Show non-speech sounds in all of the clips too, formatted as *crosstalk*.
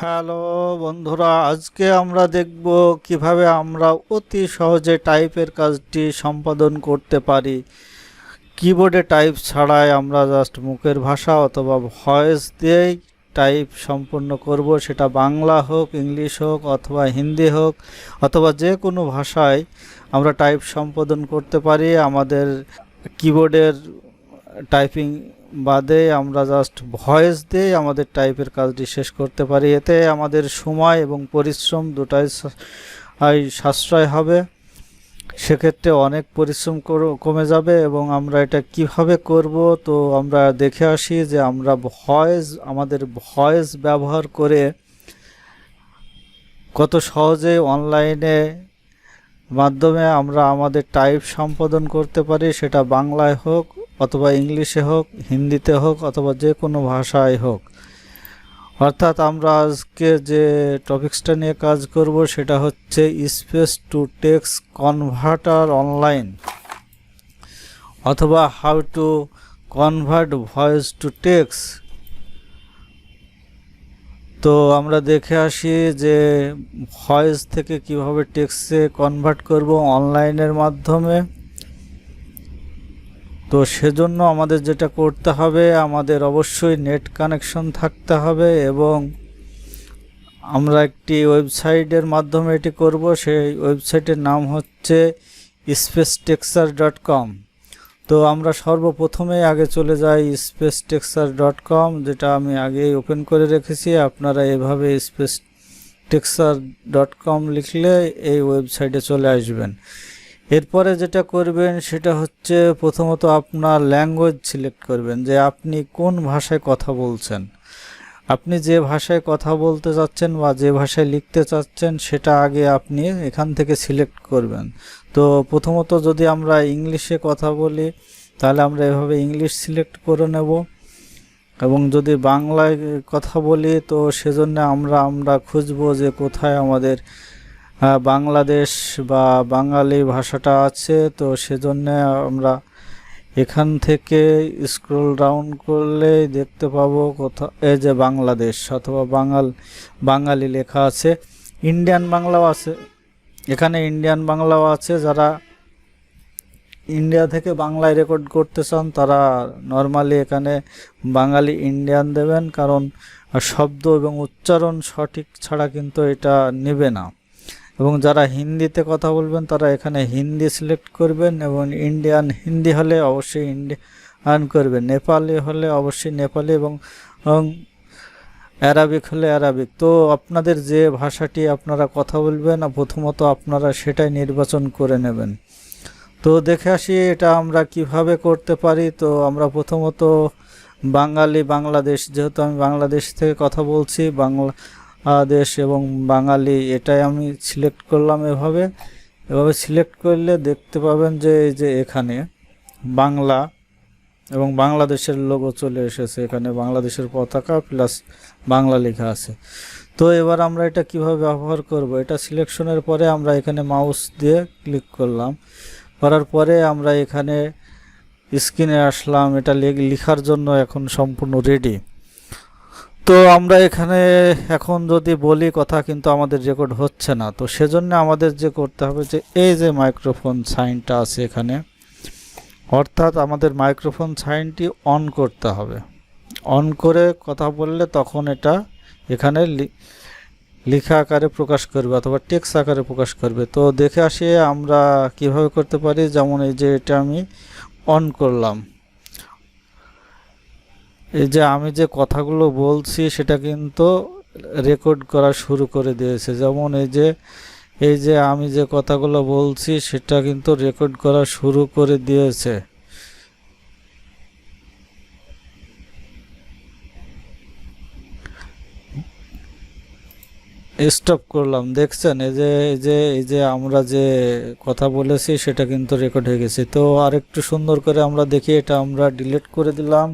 Hello বন্ধুরা, আজকে আমরা দেখব কীভাবে আমরা অতি সহজে টাইপের কাজটি সম্পাদন করতে পারি। কিবোর্ডে টাইপ ছাড়াই আমরা জাস্ট মুখের ভাষা অথবা ভয়েস দিয়েই টাইপ সম্পূর্ণ করব। সেটা বাংলা হোক, ইংলিশ হোক অথবা হিন্দি হোক অথবা যে কোনো ভাষায় আমরা টাইপ সম্পাদন করতে পারি। আমাদের কিবোর্ডের টাইপিং বাদে আমরা জাস্ট ভয়েস দিয়ে আমাদের টাইপের কাজটি শেষ করতে পারি। এতে আমাদের সময় এবং পরিশ্রম দুটাই সাশ্রয় হবে। সেক্ষেত্রে অনেক পরিশ্রম কমে যাবে এবং আমরা এটা কীভাবে করব? তো আমরা দেখে আসি যে আমরা ভয়েস, আমাদের ভয়েস ব্যবহার করে কত সহজে অনলাইনে মাধ্যমে আমরা আমাদের টাইপ সম্পাদন করতে পারি, সেটা বাংলায় হোক অথবা ইংলিশে হোক, হিন্দিতে হোক অথবা যে কোনো ভাষায় হোক। অর্থাৎ আমরা আজকে যে টপিক্সটা নিয়ে কাজ করব, সেটা হচ্ছে space to text converter online অথবা how to convert voice to text তো আমরা দেখে আসি যে ভয়েস থেকে কীভাবে টেক্সটে কনভার্ট করব অনলাইনের মাধ্যমে। তো সেজন্য আমাদের যেটা করতে হবে, আমাদের অবশ্যই নেট কানেকশন থাকতে হবে এবং আমরা একটি ওয়েবসাইটের মাধ্যমে এটি করব। সেই ওয়েবসাইটের নাম হচ্ছে স্পেস টেক্সার ডট কম তো আমরা সর্বপ্রথমে আগে চলে যাই স্পেস টেক্সার ডট কম যেটা আমি আগেই ওপেন করে রেখেছি। আপনারা এভাবে স্পেস টেক্সার ডট কম লিখলে এই ওয়েবসাইটে চলে আসবেন। এরপরে যেটা করবেন, সেটা হচ্ছে প্রথমত আপনার ল্যাঙ্গুয়েজ সিলেক্ট করবেন, যে আপনি কোন ভাষায় কথা বলছেন। আপনি যে ভাষায় কথা বলতে চাচ্ছেন বা যে ভাষায় লিখতে চাচ্ছেন, সেটা আগে আপনি এখান থেকে সিলেক্ট করবেন। তো প্রথমত যদি আমরা ইংলিশে কথা বলি, তাহলে আমরা এভাবে ইংলিশ সিলেক্ট করে নেব। এবং যদি বাংলায় কথা বলি, তো সেজন্য আমরা আমরা খুঁজবো যে কোথায় আমাদের বাংলাদেশ বা বাঙালি ভাষাটা আছে। তো সেজন্য আমরা এখান থেকে স্ক্রল ডাউন করলে দেখতে পাবো কোথা, এই যে বাংলাদেশ অথবা বাঙাল, বাঙালি লেখা আছে। ইন্ডিয়ান বাংলাও আছে। এখানে ইন্ডিয়ান বাংলাও আছে। যারা ইন্ডিয়া থেকে বাংলায় রেকর্ড করতে চান, তারা নর্মালি এখানে বাঙালি ইন্ডিয়ান দেবেন, কারণ শব্দ এবং উচ্চারণ সঠিক ছাড়া কিন্তু এটা নেবে না। এবং যারা হিন্দিতে কথা বলবেন, তারা এখানে হিন্দি সিলেক্ট করবেন এবং ইন্ডিয়ান হিন্দি হলে অবশ্যই ইন্ডিয়ান করবেন। নেপালি হলে অবশ্যই নেপালি এবং অ্যারাবিক হলে অ্যারাবিক। তো আপনাদের যে ভাষাটি আপনারা কথা বলবেন, প্রথমত আপনারা সেটাই নির্বাচন করে নেবেন। তো দেখে আসি এটা আমরা কীভাবে করতে পারি। তো আমরা প্রথমত বাঙালি বাংলাদেশ, যেহেতু আমি বাংলাদেশ থেকে কথা বলছি বাংলাদেশ এবং বাঙালি, এটাই আমি সিলেক্ট করলাম এভাবে। এভাবে সিলেক্ট করলে দেখতে পাবেন যে এই যে এখানে বাংলা এবং বাংলাদেশের লোগো চলে এসেছে। এখানে বাংলাদেশের পতাকা প্লাস বাংলা লেখা আছে। তো এবার আমরা এটা কীভাবে ব্যবহার করব? এটা সিলেকশনের পরে আমরা এখানে মাউস দিয়ে ক্লিক করলাম। করার পরে আমরা এখানে স্ক্রিনে আসলাম। এটা লেখ- লেখার জন্য এখন সম্পূর্ণ রেডি তো আমরা এখানে এখন যদি বলি কথা কিন্তু আমাদের রেকর্ড হচ্ছে না। তো সেজন্য আমাদের যে করতে হবে যে এই যে মাইক্রোফোন সাইনটা আছে এখানে, অর্থাৎ আমাদের মাইক্রোফোন সাইনটি অন করতে হবে। অন করে কথা বললে তখন এটা এখানে লেখা আকারে প্রকাশ করবে অথবা টেক্সট আকারে প্রকাশ করবে। তো দেখে আসি আমরা কীভাবে করতে পারি? যেমন এই যে এটা আমি অন করলাম। এই যে আমি যে কথাগুলো বলছি, সেটা কিন্তু রেকর্ড করা শুরু করে দিয়েছে। যেমন এই যে এই যে আমি যে কথাগুলো বলছি, সেটা কিন্তু রেকর্ড করা শুরু করে দিয়েছে। স্টপ করলাম। দেখছেন? এই যে এই যে এই যে আমরা যে কথা বলেছি, সেটা কিন্তু রেকর্ড হয়ে গেছে। তো আরেকটু সুন্দর করে আমরা দেখি, এটা আমরা ডিলিট করে দিলাম।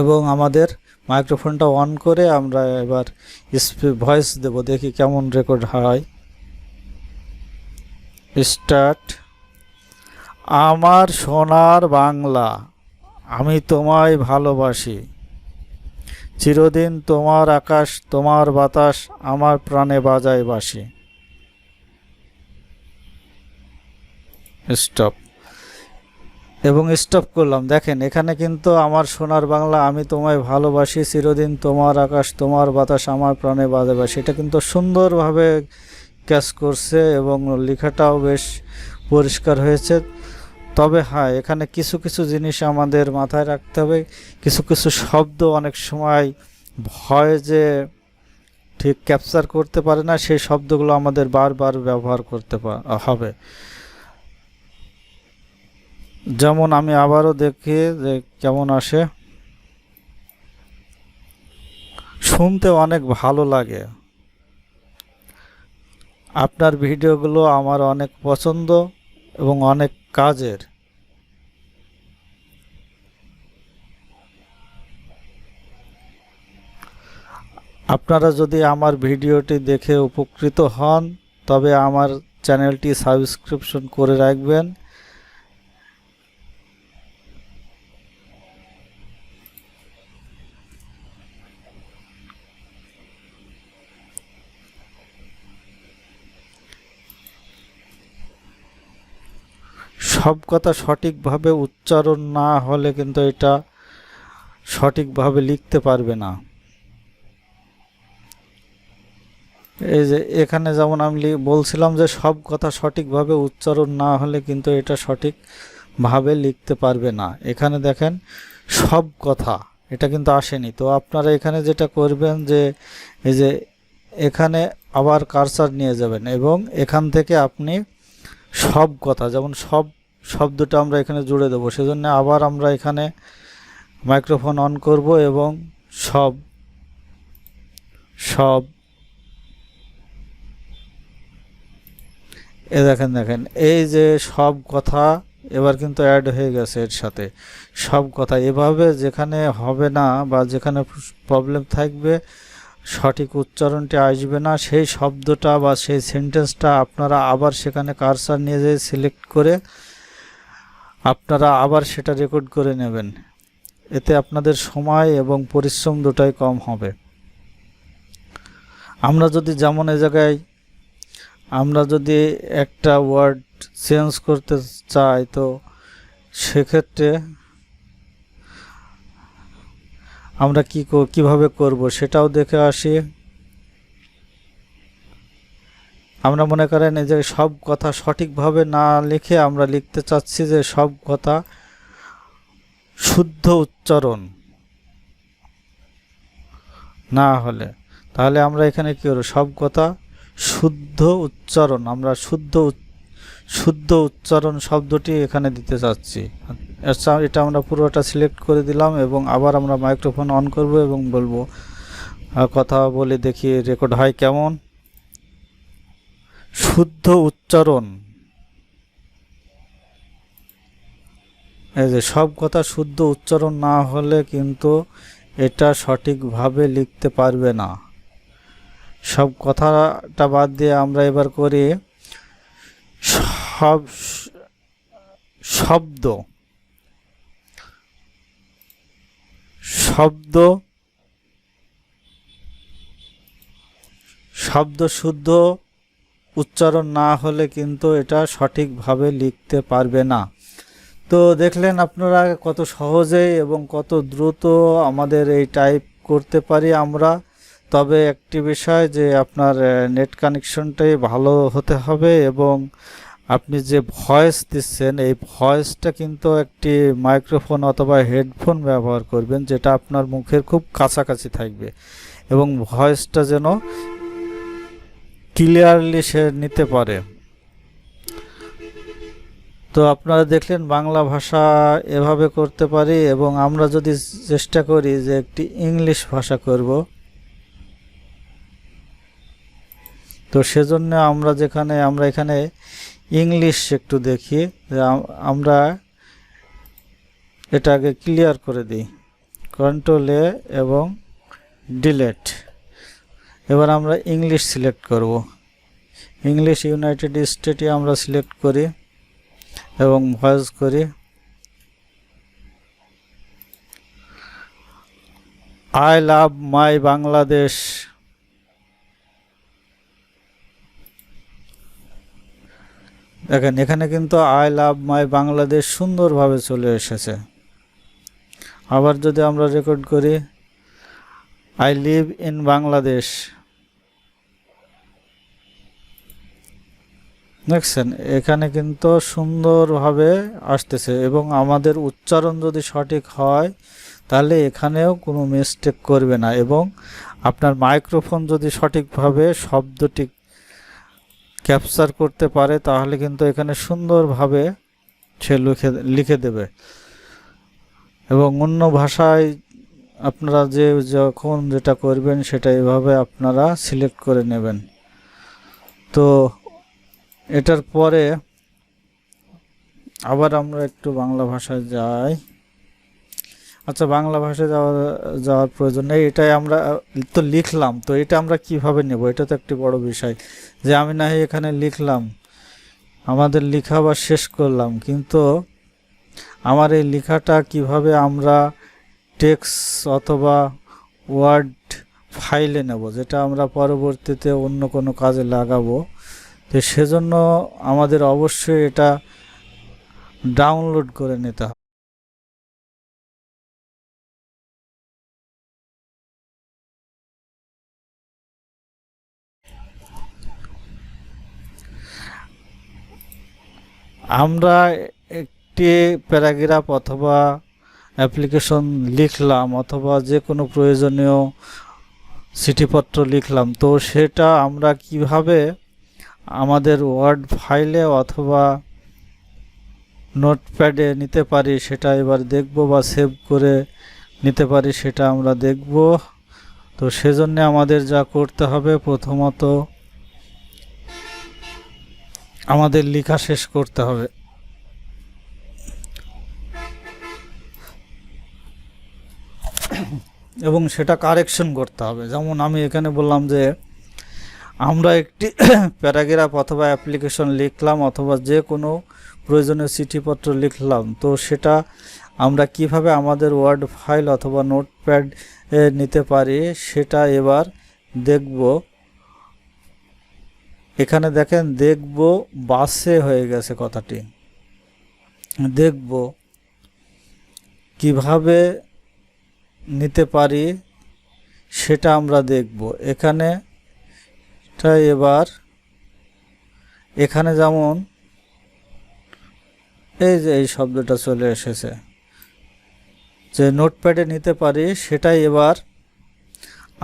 এবং আমাদের মাইক্রোফোনটা অন করে আমরা এবার ভয়েস দেব। দেখি কেমন রেকর্ড হয়। স্টার্ট আমার সোনার বাংলা, আমি তোমায় ভালোবাসি। চিরদিন তোমার আকাশ, তোমার বাতাস আমার প্রাণে বাজায় বাসি স্টপ এবং স্টপ করলাম। দেখেন, এখানে কিন্তু আমার সোনার বাংলা আমি তোমায় ভালোবাসি, চিরদিন তোমার আকাশ, তোমার বাতাস আমার প্রাণে বাজে বাসি এটা কিন্তু সুন্দরভাবে ক্যাচ করছে এবং লেখাটাও বেশ পরিষ্কার হয়েছে। তবে হ্যাঁ এখানে কিছু কিছু জিনিস আমাদের মাথায় রাখতে হবে। কিছু কিছু শব্দ অনেক সময় ভয় যে ঠিক ক্যাপচার করতে পারে না, সেই শব্দগুলো আমাদের বারবার ব্যবহার করতে হবে। যেমন আমি আবারও দেখি যে কেমন আসে। শুনতে অনেক ভালো লাগে। আপনার ভিডিওগুলো আমার অনেক পছন্দ এবং অনেক কাজের। আপনারা যদি আমার ভিডিওটি দেখে উপকৃত হন, তবে আমার চ্যানেলটি সাবস্ক্রিপশন করে রাখবেন। সব কথা সঠিকভাবে উচ্চারণ না হলে কিন্তু এটা সঠিকভাবে লিখতে পারবে না। এই যে এখানে যেমন আমি বলছিলাম যে সব কথা সঠিকভাবে উচ্চারণ না হলে কিন্তু এটা সঠিকভাবে লিখতে পারবে না। এখানে দেখেন, সব কথা, এটা কিন্তু আসেনি। তো আপনারা এখানে যেটা করবেন যে, এই যে এখানে আবার কারসার নিয়ে যাবেন এবং এখান থেকে আপনি সব কথা, যেমন সব শব্দটা আমরা এখানে জুড়ে দেবো। সেজন্য আবার আমরা এখানে মাইক্রোফোন অন করব এবং সব সব, এ দেখেন দেখেন, এই যে সব কথা এবার কিন্তু অ্যাড হয়ে গেছে এর সাথে। সব কথা এভাবে যেখানে হবে না বা যেখানে প্রবলেম থাকবে, সঠিক উচ্চারণটি আসবে না, সেই শব্দটা বা সেই সেন্টেন্সটা আপনারা আবার সেখানে কারসার নিয়ে যেয়ে সিলেক্ট করে আপনারা আবার সেটা রেকর্ড করে নেবেন। এতে আপনাদের সময় এবং পরিশ্রম দুটাই কম হবে। আমরা যদি যেমন এ জায়গায়, আমরা যদি একটা ওয়ার্ড চেঞ্জ করতে চাই, তো সেক্ষেত্রে আমরা কি কো- কীভাবে করব সেটাও দেখে আসি। আমরা মনে করেন এই যে সব কথা সঠিকভাবে না লিখে আমরা লিখতে চাচ্ছি যে সব কথা শুদ্ধ উচ্চারণ। না হলে। তাহলে আমরা এখানে কি করব? সব কথা শুদ্ধ উচ্চারণ। আমরা শুদ্ধ শুদ্ধ উচ্চারণ শব্দটি এখানে দিতে চাচ্ছি। আচ্ছা এটা আমরা পুরোটা সিলেক্ট করে দিলাম এবং আবার আমরা মাইক্রোফোন অন করব এবং বলব কথা বলে দেখি রেকর্ড হয় কেমন। শুদ্ধ উচ্চারণ। এই যে সব কথা শুদ্ধ উচ্চারণ না হলে কিন্তু এটা সঠিকভাবে লিখতে পারবে না। সব কথাটা বাদ দিয়ে আমরা এবার করি, সব শব্দ। শব্দ শব্দ শুদ্ধ উচ্চারণ না হলে কিন্তু এটা সঠিকভাবে লিখতে পারবে না। তো দেখলেন আপনারা কত সহজেই এবং কত দ্রুত আমাদের এই টাইপ করতে পারি আমরা। তবে একটি বিষয় যে আপনার নেট কানেকশনটাই ভালো হতে হবে এবং আপনি যে ভয়েস দিচ্ছেন, এই ভয়েসটা কিন্তু একটি মাইক্রোফোন অথবা হেডফোন ব্যবহার করবেন, যেটা আপনার মুখের খুব কাছাকাছি থাকবে এবং ভয়েসটা যেন ক্লিয়ারলি সে নিতে পারে। তো আপনারা দেখলেন বাংলা ভাষা এভাবে করতে পারি এবং আমরা যদি চেষ্টা করি যে একটি ইংলিশ ভাষা করব। তো সেজন্য আমরা যেখানে, আমরা এখানে ইংলিশ একটু দেখি আমরা এটাকে ক্লিয়ার করে দিই। কন্ট্রোলে এবং ডিলেট এবার আমরা ইংলিশ সিলেক্ট করব। ইংলিশ ইউনাইটেড স্টেটে আমরা সিলেক্ট করি এবং ভয়েস করি। আই লাভ মাই বাংলাদেশ দেখেন, এখানে কিন্তু আই লাভ মাই বাংলাদেশ সুন্দরভাবে চলে এসেছে। আবার যদি আমরা রেকর্ড করি আই লিভ ইন বাংলাদেশ দেখছেন, এখানে কিন্তু সুন্দরভাবে আসতেছে এবং আমাদের উচ্চারণ যদি সঠিক হয়, তাহলে এখানেও কোনো মিস্টেক করবে না এবং আপনার মাইক্রোফোন যদি সঠিকভাবে শব্দটি ক্যাপচার করতে পারে, তাহলে কিন্তু এখানে সুন্দরভাবে সে লিখে লিখে দেবে এবং অন্য ভাষায় আপনারা যে যখন যেটা করবেন সেটা এভাবে আপনারা সিলেক্ট করে নেবেন। তো এটার পরে আবার আমরা একটু বাংলা ভাষায় যাই। আচ্ছা বাংলা ভাষায় যাওয়া, যাওয়ার প্রয়োজন নেই। এটাই আমরা, তো লিখলাম, তো এটা আমরা কীভাবে নেব? এটা তো একটি বড় বিষয়। যে আমি না এখানে লিখলাম, আমাদের লেখা বা শেষ করলাম, কিন্তু আমার এই লেখাটা কীভাবে আমরা টেক্স অথবা ওয়ার্ড ফাইলে নেব, যেটা আমরা পরবর্তীতে অন্য কোনো কাজে লাগাবো। তো সেজন্য আমাদের অবশ্যই এটা ডাউনলোড করে নিতে হবে। আমরা একটি প্যারাগ্রাফ অথবা অ্যাপ্লিকেশন লিখলাম অথবা যে কোনো প্রয়োজনীয় চিঠিপত্র লিখলাম, তো সেটা আমরা কীভাবে আমাদের ওয়ার্ড ফাইলে অথবা নোটপ্যাডে নিতে পারি সেটা এবার দেখব বা সেভ করে নিতে পারি সেটা আমরা দেখব। তো সেজন্য আমাদের যা করতে হবে প্রথমত আমাদের লেখা শেষ করতে হবে। এবং সেটা কারেকশন করতে হবে। যেমন আমি এখানে বললাম যে, আমরা একটি *coughs* প্যারাগ্রাফ অথবা অ্যাপ্লিকেশন লিখলাম অথবা যে কোনো প্রয়োজনীয় চিঠিপত্র লিখলাম। তো সেটা আমরা কীভাবে আমাদের ওয়ার্ড ফাইল অথবা নোটপ্যাড নিতে পারি সেটা এবার দেখব। এখানে দেখেন, দেখব বাসে হয়ে গেছে কথাটি। দেখব কীভাবে নিতে পারি, সেটা আমরা দেখব। এখানে এবার, এখানে যেমন, এই যে এই শব্দটা চলে এসেছে। যে নোটপ্যাডে নিতে পারি, সেটাই এবার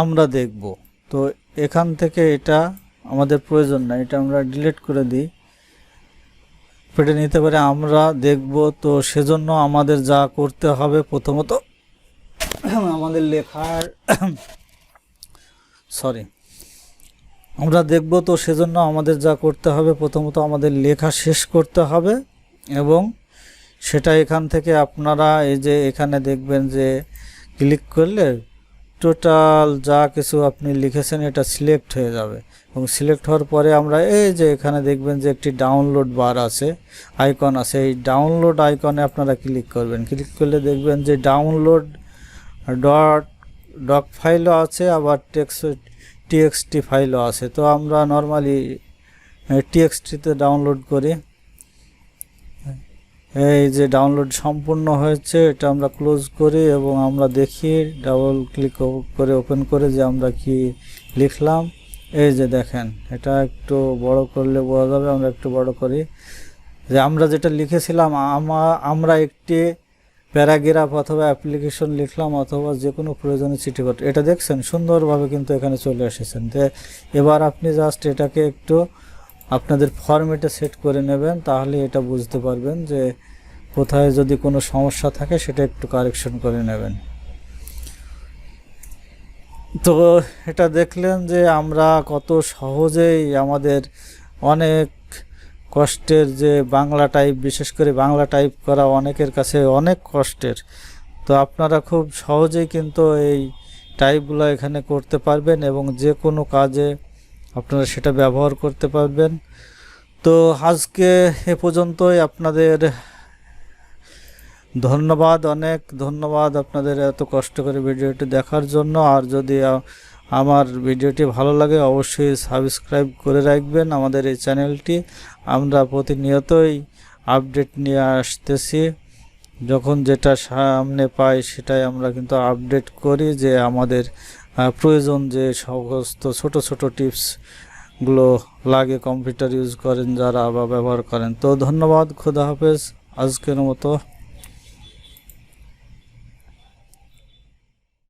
আমরা দেখব। তো এখান থেকে এটা আমাদের প্রয়োজন না এটা আমরা ডিলিট করে দিই। পেটে নিতে পারে, আমরা দেখব। তো সেজন্য আমাদের যা করতে হবে প্রথমত আমাদের লেখার সরি আমরা দেখব তো সেজন্য আমাদের যা করতে হবে, প্রথমত আমাদের লেখা শেষ করতে হবে এবং সেটা এখান থেকে আপনারা এই যে এখানে দেখবেন যে ক্লিক করলে টোটাল যা কিছু আপনি লিখেছেন এটা সিলেক্ট হয়ে যাবে। এবং সিলেক্ট হওয়ার পরে আমরা এই যে এখানে দেখবেন যে একটি ডাউনলোড বার আছে, আইকন আছে। এই ডাউনলোড আইকনে আপনারা ক্লিক করবেন। ক্লিক করলে দেখবেন যে ডাউনলোড ডট ডক ফাইলও আছে, আবার টেক্স টিএক্সটি ফাইলও আছে। তো আমরা নর্মালি টিএক্সটিতে ডাউনলোড করি। এই যে ডাউনলোড সম্পূর্ণ হয়েছে, এটা আমরা ক্লোজ করি এবং আমরা দেখি ডাবল ক্লিক করে ওপেন করে যে আমরা কি লিখলাম। এই যে দেখেন, এটা একটু বড় করলে বোঝা যাবে, আমরা একটু বড় করি। যে আমরা যেটা লিখেছিলাম আমরা একটি প্যারাগ্রাফ অথবা অ্যাপ্লিকেশন লিখলাম অথবা যে কোনো প্রয়োজনীয় চিঠিপত্র এটা দেখছেন, সুন্দরভাবে কিন্তু এখানে চলে এসেছেন। তো এবার আপনি জাস্ট এটাকে একটু আপনাদের ফরম্যাটে সেট করে নেবেন, তাহলে এটা বুঝতে পারবেন যে কোথায় যদি কোনো সমস্যা থাকে সেটা একটু কারেকশন করে নেবেন। তো এটা দেখলেন যে আমরা কত সহজেই আমাদের অনেক কষ্টের যে বাংলা টাইপ বিশেষ করে বাংলা টাইপ করা অনেকের কাছে অনেক কষ্টের। তো আপনারা খুব সহজেই কিন্তু এই টাইপগুলো এখানে করতে পারবেন এবং যে কোনো কাজে আপনারা সেটা ব্যবহার করতে পারবেন। তো আজকে এ পর্যন্তই আপনাদের ধন্যবাদ, অনেক ধন্যবাদ আপনাদের এত কষ্ট করে ভিডিওটি দেখার জন্য। আর যদি আমার ভিডিওটি ভালো লাগে অবশ্যই সাবস্ক্রাইব করে রাখবেন আমাদের এই চ্যানেলটি। আমরা প্রতিনিয়তই আপডেট নিয়ে আসতেছি। যখন যেটা সামনে পাই সেটাই আমরা কিন্তু আপডেট করি যে আমাদের প্রয়োজন যে সমস্ত ছোট ছোট টিপসগুলো লাগে কম্পিউটার ইউজ করেন যারা বা ব্যবহার করেন। তো ধন্যবাদ, খুদা হাফেজ। আজকের মতো